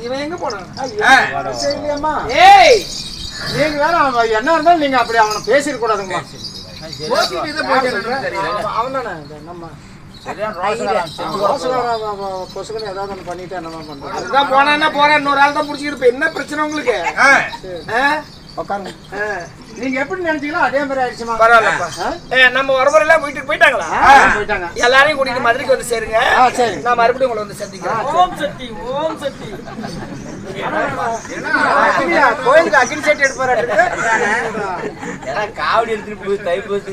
இவன் எங்க போனான்? இல்லையம்மா ஏய்! நீங்க வேற அவன் என்ன இருந்தாலும் நீங்க அப்படி அவனை பேசிட கூடாதுங்கம்மா. அவன் தானே? நம்ம கொசுக்கன்னு ஏதாவது ஒன்று பண்ணிட்டு என்னமா பண்றது அதுதான் போனா போறேன் இன்னொரு ஆள் தான் என்ன பிரச்சனை உங்களுக்கு? உட்காருங்க. ஆ. நீங்க எப்படி நினைச்சீங்களோ அதே மாதிரி ஆயிடுச்சுமா? பரவாயில்லப்பா. ஏ, நம்ம வரவரெல்லாம் வீட்டுக்கு போயிட்டாங்களா? போயிட்டாங்க. எல்லாரையும் கூட்டிட்டு மதுரைக்கு வந்து சேருங்க. ஆ சரி. நான் மறுபடியும் உங்களை வந்து சந்திக்கிறேன். ஓம் சக்தி ஓம் சக்தி. கோயிலுக்கு அக்னி செட்டு எடுப்பாரு காவடி எடுத்துட்டு போய்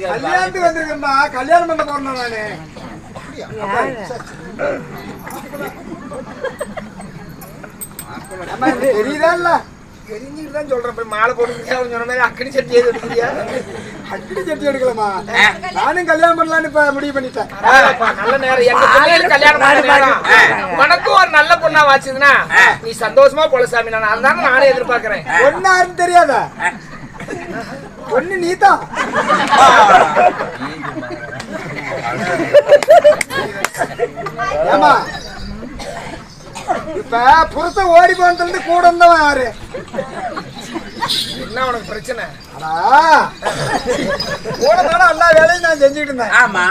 கல்யாணத்துக்கு வந்திருக்கேன்டா கல்யாணம் பண்ண போறேன் நானு. தெரியுதா இல்ல? தெரிஞ்சுட்டு தான் சொல்றேன். போய் மாலை போட்டு சொன்ன மாதிரி அக்கடி சட்டி எது எடுக்கிறியா அக்னி செட்டு எடுக்கலாமா? நானும் கல்யாணம் பண்ணலாம்னு இப்ப முடிவு பண்ணிட்டேன். நல்ல நேரம். எங்க கல்யாணம் பண்ண உனக்கும் ஒரு நல்ல பொண்ணா வாச்சுதுன்னா நீ சந்தோஷமா போல சாமி. நான் அதுதான் நானே எதிர்பார்க்கறேன். ஒன்னாருன்னு தெரியாதா? ஒண்ணு நீதான். ஏமா இப்ப புருஷன் ஓடி போனதுல இருந்து கூட இருந்தவன் யாரு? என்ன உனக்கு பிரச்சனை? அடா, கூட தானே எல்லா வேலையும் நான் செஞ்சுட்டு இருந்தேன். ஆமா.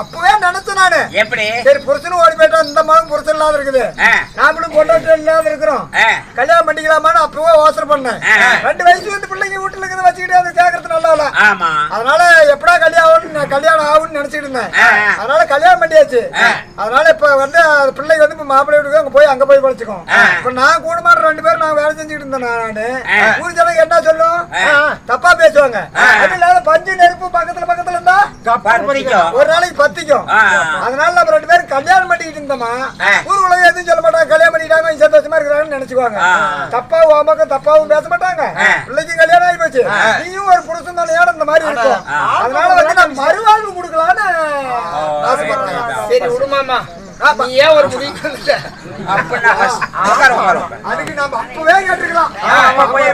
அப்பவே நினைச்சேன் நானு. எப்படி? சரி புருஷனும் ஓடி போயிட்டோம் இந்த மாதிரி புருஷன் இல்லாத இருக்குது. நாமளும் கொண்டாட்டு இல்லாத இருக்கிறோம். கல்யாணம் பண்ணிக்கலாமான்னு அப்பவே யோசனை பண்ணேன். ரெண்டு வயசு வந்து பிள்ளைங்க வீட்டுல இருக்கிறத வச்சுக்கிட்டு அதை கேட்கறது நல்லா இல்ல. ஆமா. அதனால எப்படா கல்யாணம் கல்யாணம் நினைச்சிட்டு இருந்தேன் ஆ. அதனால கல்யாணம் பண்ணியாச்சு ஆ. அதனால இப்ப வந்து அந்த பிள்ளைங்க வந்து இப்ப மாப்பிள்ளை வீட்டுக்கு அங்க போய் அங்க போய் படிச்சுக்கோ ஆ. இப்ப நான் கூட மாட்ட ரெண்டு பேரும் நான் வேலை செஞ்சுட்டு இருந்தேன் நானு ஆ. ஊர் ஜனங்க என்ன சொல்லும் தப்பா பேசுவாங்க ஆ. அது இல்லாத பஞ்சு நெருப்பு பக்கத்துல பக்கத்துல இருந்தா பத்திக்கும். ஒரு நாளைக்கு பத்திக்கும் ஆ. அதனால நம்ம ரெண்டு பேரும் கல்யாணம் பண்ணிக்கிட்டு இருந்தோமா. ஊர் உலகம் எதுவும் சொல்ல மாட்டாங்க கல்யாணம் பண்ணிட்டாங்க சந்தோஷமா இருக்கிறாங்கன்னு நினைச்சுக்குவாங்க. தப்பாவும் அம்மாக்கும் தப்பாவும் பேச மாட்டாங்க. பிள்ளைக்கு கல்யாணம் ஆகி போச்சு நீயும் ஒரு புருஷன் தானே இந்த மாதிரி இருக்கும். அதனால வந்து நான் சரி விடுமாமா நீ ஏன் ஒரு முடிவுக்கு வந்துட்ட? அதுக்கு அப்பவே கேட்டுக்கலாம்.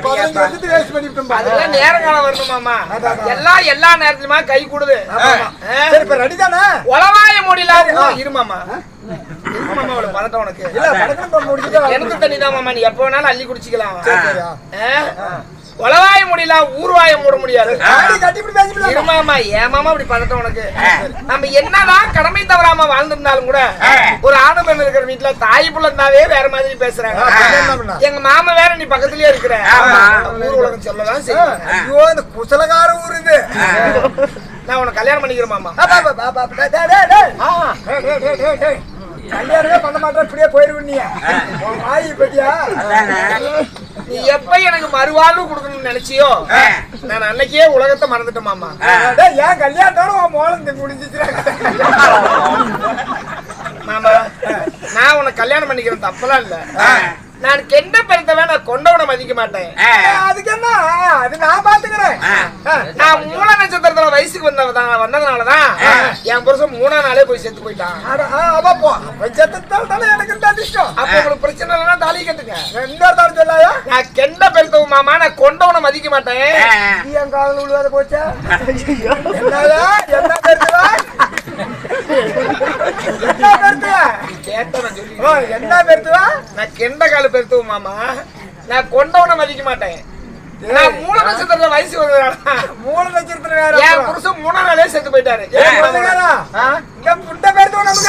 பதினஞ்சு வேஸ்ட். அதெல்லாம் நேர காலம் வரணுமாமா. எல்லாம் எல்லா நேரத்துலயுமா கை கூடுது. சரி இப்ப ரெடி தானே? உளவாய முடியல. இருமாமா எனக்கு தண்ணி தான் மாமா. நீ எப்ப வேணாலும் அள்ளி குடிச்சிக்கலாம். சரி, சரியா. உளவாய முடியல ஊர்வாய மூட முடியாது. ஆடி இருமாமா ஏமாமா அப்படி பதட்டம் உனக்கு? நம்ம என்னதான் கடமை தவறாம வாழ்ந்திருந்தாலும் கூட. ஒரு ஆணு பெண் இருக்கிற வீட்டுல தாய் புள்ள இருந்தாவே வேற மாதிரி பேசுறாங்க? எங்க மாமா வேற நீ பக்கத்துலயே இருக்கிற. ஆமா. ஊர் உலகம் சொல்லதான் செய்யும் ஐயோ இந்த குசலகார ஊர் இது. நான் உனக்கு கல்யாணம் பண்ணிக்கிறேன் மாமா. கல்யாணமே பண்ண மாட்டேன் இப்படியே போயிருவ நீ. உன் வாய் பத்தியா? நீ எப்ப எனக்கு மறுவாழ்வு கொடுக்கணும்னு நினைச்சியோ. நான் அன்னைக்கே உலகத்தை மறந்துட்டேன் மாமா. ஏன் கல்யாணத்தோட உன் மோளம் முடிஞ்சிச்சுறாங்க மாமா நான் உனக்கு கல்யாணம் பண்ணிக்கிறேன் தப்பெல்லாம் இல்ல. நான் கெண்ட பெருத்தவன் நான் கொண்டவனை மதிக்க மாட்டேன். அதுக்கு என்ன? அது நான் பாத்துக்கிறேன். நான் மூல நட்சத்திரத்துல வயசுக்கு வந்தவதான் வந்ததுனாலதான் என் புருஷன் மூணா நாளே போய் செத்து போயிட்டான். அட, ஆ, அப்ப போ. அப்ப செத்துட்டால் தானே எனக்கு இந்த அதிர்ஷ்டம். அப்ப உங்களுக்கு பிரச்சனை இல்லைன்னா தாலி கட்டுங்க. ரெண்டாவது தாள் சொல்லாயா நான் கெண்ட பெருத்தவன் மாமா நான் கொண்டவனை மதிக்க மாட்டேன். என் காதல் விழுவாத போச்சா? என்ன என்ன பெருத்துவா கேட்டவன் சொல்லி ஓ, என்ன பெருத்துவா நான் கெண்ட கால பெருத்தவன் மாமா நான் கொண்டவன மதிக்க மாட்டேன் நான் மூணு நட்சத்திரத்துல வயசு வந்ததுனால மூணு நட்சத்திரம் வேற என் அப்புறம். புருஷன் மூணா நாளே செத்து போயிட்டாரு ஏன் சொல்லுங்கடா? இந்த புண்டை பெருத்துவா நமக்கு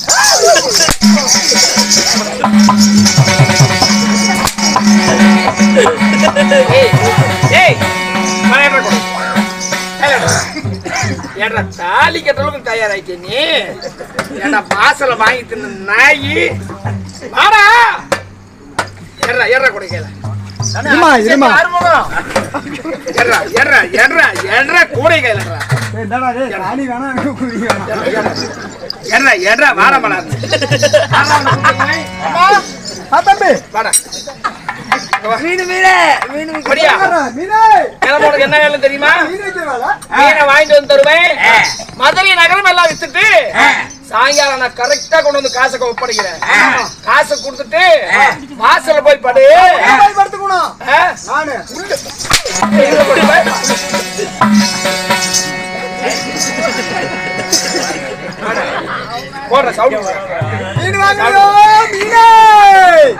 என்னடா. கொடு. ஏடா தாலி கட்டலும் தயாராயிட்டே நீ. ஏடா வாசல வாங்கி தின்ன நாயி. வாடா. ஏறா கொடைக்கையில இருமா இருமா ஆறுமுகம். ஏறா ஏறா ஏறா ஏறா கூடைக்கையிலடா ஏய், இந்தாடா டேய், ராணி வேணாம் எனக்கு குடி ஏறா ஏறா வாரமலா ஆ, தம்பி. வாடா. மீன் மீன் மீன் வாடா, மீனே. உனக்கு என்ன வேலை தெரியுமா? மீன் வாங்கிட்டு வந்து தருவேன். மதுரை நகரம் எல்லாம் வித்துட்டு சாயங்காலம் நான் கரெக்டா கொண்டு வந்து காசை ஒப்படைக்கிறேன். காசை கொடுத்துட்டு வாசல்ல போய் படு. படுத்துக்கணும்? நானு. போய்? போடுற சவுண்ட். மீன் வாங்கலையோ மீனே!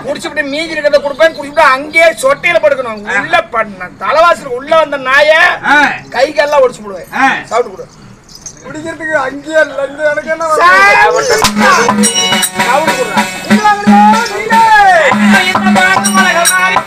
குடிச்சுட்டு மீதி இருக்கிறத கொடுப்பேன் குடிச்சுட்டு அங்கேயே சொட்டையில படுக்கணும். உள்ள பண்ண தலைவாசல் உள்ள வந்த நாய கை கால்லாம் ஒடிச்சு போடுவேன். சவுண்ட் கொடு குடிக்கிறதுக்கு அங்கேயே இந்த எனக்கு என்ன மீன்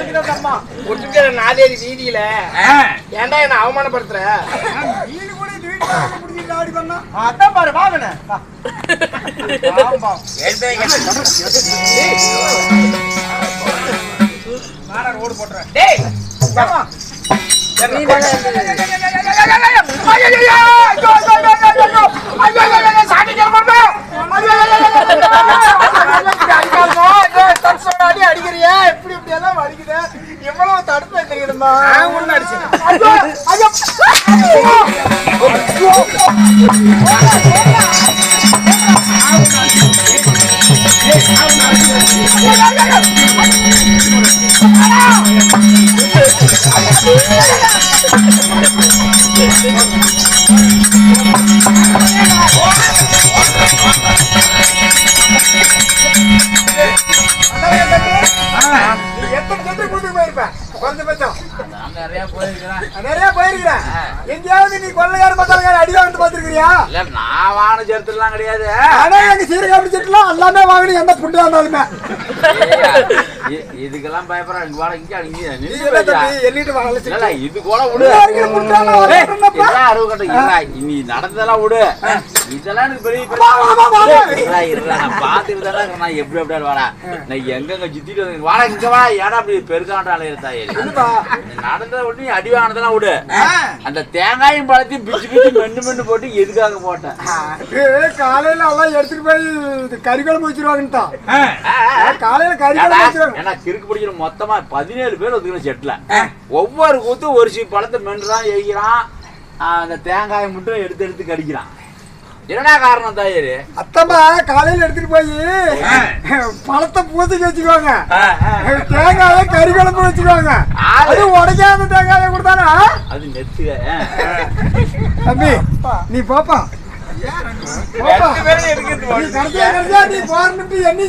அம்மா ஒட்டுக்கிற நாலேரி வீதியில ஏன்டா என்ன அவமானப்படுத்துற மீன் கூட வந்து பிடிச்சிட்டு ஆடி பண்ணா? அதான் பாரு வாங்கண்ணே ஓடு போட்டுறேன் டேய் நான் ஒண்ணு அடிச்சேன். போயிருக்கிற. எங்கேயாவது நீ கொள்ளையார் பத்தாளக்கார அடி வாங்கிட்டு பார்த்திருக்கிறியா? இல்ல நான் வாங்கின சேர்த்துலாம் கிடையாது ஆனா எங்க சீரகாப்படி செட்டுலாம் எல்லாமே வாங்கினு எந்த புண்டா இருந்தாலுமே இதுக்கெல்லாம் பயப்படுறேன் இங்க வாடா இங்க இங்க இது கூட விடு. அறுவை கட்டம். இல்ல நீ நடந்ததெல்லாம் விடு. இதெல்லாம் எனக்கு பெரிய. இருடா, நான் பார்த்துட்டு தானே இருக்கேன். நான் எப்படி எப்படி வாடா. நான் எங்கெங்க சுத்திட்டு வந்து வாடா இங்க வா. ஏடா அப்படி பெருக்காண்டால இருந்தா என்னப்பா? நடந்தத விட்டு நீ அடி வாங்கினதெல்லாம் விடு. அந்த தேங்காயும் பழத்தையும் பிச்சு பிச்சு மென்னு மென்னு போட்டு எதுக்காக போட்டேன்? காலையில எல்லாம் எடுத்துட்டு போய் இது கறி காலையில ஏன்னா கிறுக்கு பிடிக்கிற மொத்தமா பதினேழு பேர் ஒத்துக்கணும் செட்ல. ஒவ்வொரு கூத்து ஒரு சீ பழத்தை மென்றான் எய்கிறான். அந்த தேங்காயை மட்டும் எடுத்து எடுத்து கடிக்கிறான். என்னடா காரணம் தாயரு? அத்தம்மா காலையில எடுத்துட்டு போய் பழத்தை பூத்திக்கு வச்சுக்குவாங்க. தேங்காய கறி குழம்பு வச்சுக்குவாங்க. ஆளு. அது உடைக்காத தேங்காய கொடுத்தானா? அது நெத்துக. தம்பி நீ பாப்பா. நீ போறன்னு எண்ணி